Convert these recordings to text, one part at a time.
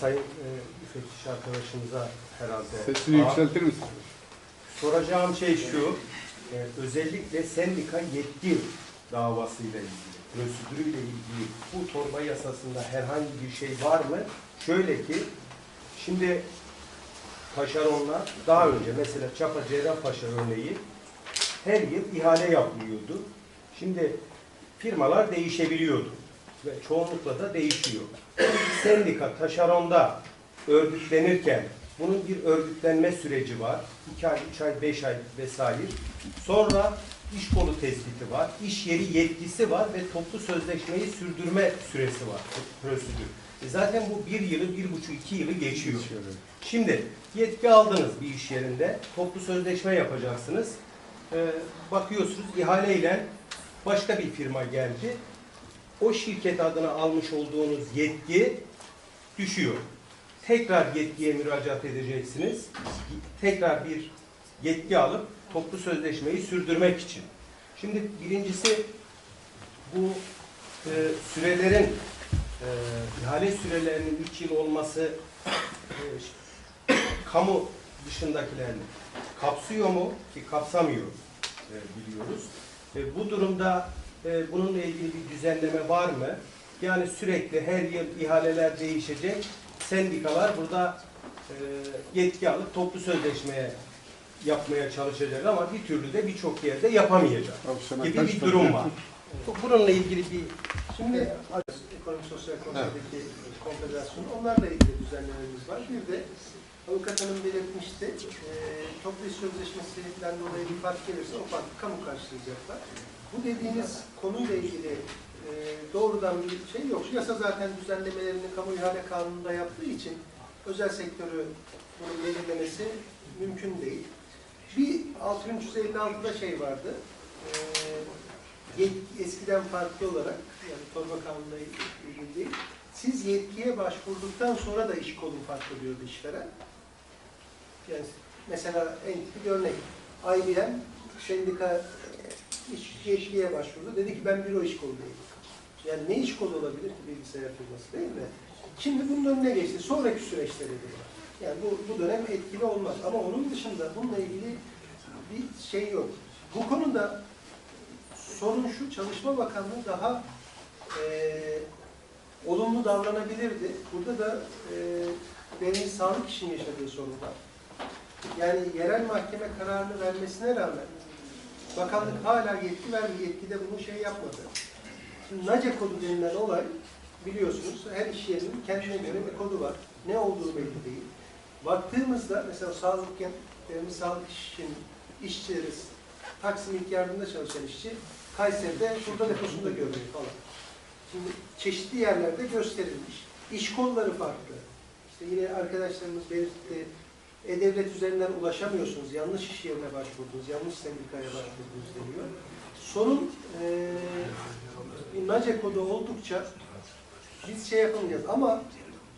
Sayın e, müfettiş arkadaşımıza herhalde Sesini yükseltir misin? soracağım şey şu. e, özellikle sendika yetki davasıyla ilgili, prosedürüyle ilgili bu torba yasasında herhangi bir şey var mı? Şöyle ki, şimdi taşeronlar daha önce mesela Çapa Cerrahpaşa örneği her yıl ihale yapılıyordu. Şimdi firmalar değişebiliyordu ve çoğunlukla da değişiyor. Sendika taşeronda örgütlenirken bunun bir örgütlenme süreci var. 2 ay, 3 ay, 5 ay vesaire. Sonra iş kolu tespiti var, iş yeri yetkisi var ve toplu sözleşmeyi sürdürme süresi var, prosedür. E zaten bu bir yılı, bir buçuk, iki yılı geçiyor. Şimdi yetki aldınız bir iş yerinde, toplu sözleşme yapacaksınız. Ee, bakıyorsunuz ihaleyle başka bir firma geldi. O şirket adına almış olduğunuz yetki düşüyor. Tekrar yetkiye müracaat edeceksiniz. Tekrar bir yetki alıp toplu sözleşmeyi sürdürmek için. Şimdi birincisi bu e, sürelerin e, ihale sürelerinin 3 yıl olması e, kamu dışındakilerini kapsıyor mu ki kapsamıyor e, biliyoruz. E, bu durumda e, bununla ilgili bir düzenleme var mı? Yani sürekli her yıl ihaleler değişecek. Sendikalar burada e, yetki alıp toplu sözleşmeye yapmaya çalışacak ama bir türlü de birçok yerde yapamayacak gibi bir durum var. Bununla ilgili bir Şimdi Ekonomik Sosyal Konsey'deki konfederasyon onlarla ilgili düzenlememiz var. Bir de avukat hanım belirtmişti. E, toplu iş sözleşmesinden dolayı bir fark gelirse o farkı kamu karşılayacaklar. Bu dediğiniz konuyla ilgili e, doğrudan bir şey yok. Yasa zaten düzenlemelerini kamu ihale kanununda yaptığı için özel sektörü bunun belirlemesi mümkün değil. Bir 6356'da şey vardı. E, eskiden farklı olarak yani torba kanununa ilgili değil. Siz yetkiye başvurduktan sonra da iş kolu fark ediyordu işveren. Yani mesela en tipik örnek. IBM sendika iş yetkiye başvurdu. Dedi ki ben büro iş kolundayım. Yani ne iş kolu olabilir ki bilgisayar firması değil mi? Şimdi bunun önüne geçti. Sonraki süreçte dediler. Yani bu, bu dönem etkili olmaz. Ama onun dışında bununla ilgili bir şey yok. Bu konuda sorun şu, Çalışma Bakanlığı daha eee olumlu davranabilirdi. Burada da eee benim sağlık için yaşadığı sorun var. Yani yerel mahkeme kararını vermesine rağmen bakanlık hala yetki vermiyor. Yetkide bunu şey yapmadı. Şimdi NACE kodu denilen olay biliyorsunuz her iş yerinin kendine göre bir kodu var. Ne olduğu belli değil. Baktığımızda mesela sağlık temiz sağlık için işçileri Taksim İlk Yardım'da çalışan işçi Kayseri'de şurada deposunda görülüyor falan. Şimdi çeşitli yerlerde gösterilmiş. İş kolları farklı. İşte yine arkadaşlarımız belirtti. E-Devlet üzerinden ulaşamıyorsunuz. Yanlış iş yerine başvurdunuz. Yanlış sendikaya başvurdunuz deniyor. Sorun eee bir NACE kodu oldukça biz şey yapamayacağız. Ama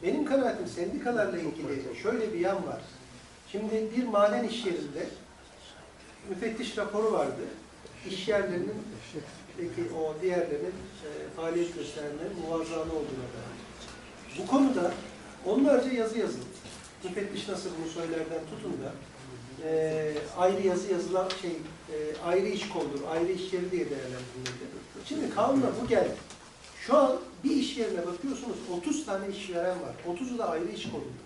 benim kanaatim sendikalarla ilgili şöyle bir yan var. Şimdi bir maden iş yerinde müfettiş raporu vardı. İş yerlerinin peki o diğerlerinin e, faaliyet gösterenlerin muvazzanı olduğuna dair. Bu konuda onlarca yazı yazıldı. Müfettiş nasıl bunu söylerden tutun da e, ayrı yazı yazılan şey e, ayrı iş koldur, ayrı iş yeri diye değerlendirildi. Şimdi kanuna bu geldi. Şu an bir iş yerine bakıyorsunuz 30 tane işveren var. 30'u da ayrı iş kolunda.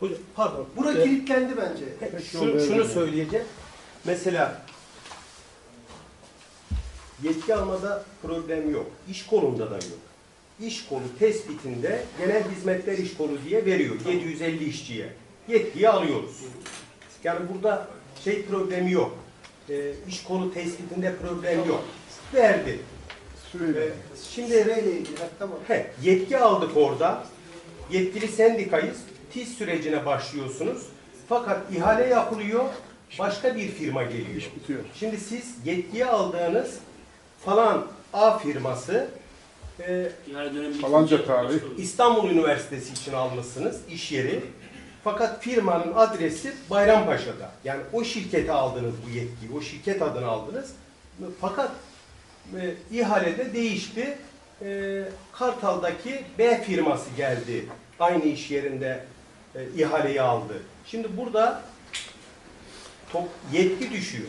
Hocam, pardon. Bura Ee, kilitlendi bence. Şu, şunu söyleyeceğim. Mesela yetki almada problem yok. İş kolunda da yok. İş kolu tespitinde genel hizmetler iş kolu diye veriyor. 750 işçiye. Yetkiyi alıyoruz. Yani burada şey problemi yok. Ee, iş kolu tespitinde problem yok. Verdi. Ee, şimdi. He, yetki aldık orada. Yetkili sendikayız. TİS sürecine başlıyorsunuz. Fakat ihale yapılıyor. Başka bir firma geliyor. İş bitiyor. Şimdi siz yetkiye aldığınız falan A firması e, Falanca tarih. İstanbul Üniversitesi için almışsınız iş yeri. Fakat firmanın adresi Bayrampaşa'da. Yani o şirkete aldınız bu yetkiyi. O şirket adını aldınız. Fakat e, ihalede değişti. e, Kartal'daki B firması geldi. Aynı iş yerinde e, ihaleyi aldı. Şimdi burada top, yetki düşüyor.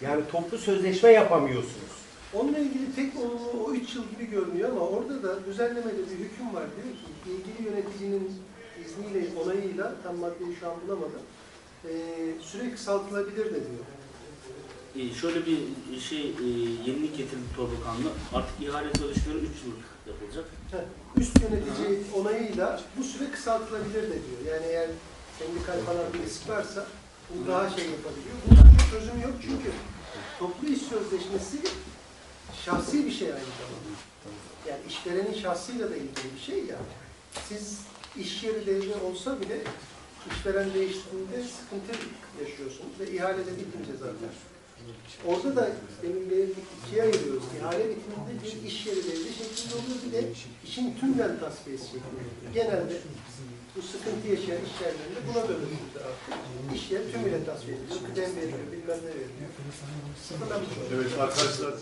Yani toplu sözleşme yapamıyorsunuz. Onunla ilgili tek olumlu o 3 yıl gibi görünüyor orada da düzenlemede bir hüküm var. Diyor ki ilgili yöneticinin izniyle, onayıyla, tam maddeyi şu an bulamadım, e, süre kısaltılabilir de diyor. Ee, şöyle bir şey, e, yenilik getirdi torba kanunu. Artık ihale sözleşmeleri 3 yıllık yapılacak. Heh, Üst yönetici onayıyla bu süre kısaltılabilir de diyor. Yani eğer sendikal falan bir risk varsa bunu daha şey yapabiliyor. Bunun bir çözümü yok çünkü toplu iş sözleşmesi şahsi bir şey aynı zamanda. Yani işverenin şahsıyla da ilgili bir şey ya. Siz iş yeri devri olsa bile işveren değiştiğinde sıkıntı yaşıyorsunuz ve ihale de bitince zaten. Orada da demin de ikiye ayırıyoruz. İhale bitiminde bir iş yeri devri şeklinde oluyor. Bir de işin tümden tasfiyesi şeklinde. Genelde bu sıkıntı yaşayan iş yerlerinde buna dönüşüyor artık. İş yeri tümüyle tasfiye ediliyor. Kıdem veriliyor, bilmem ne veriliyor. Evet arkadaşlar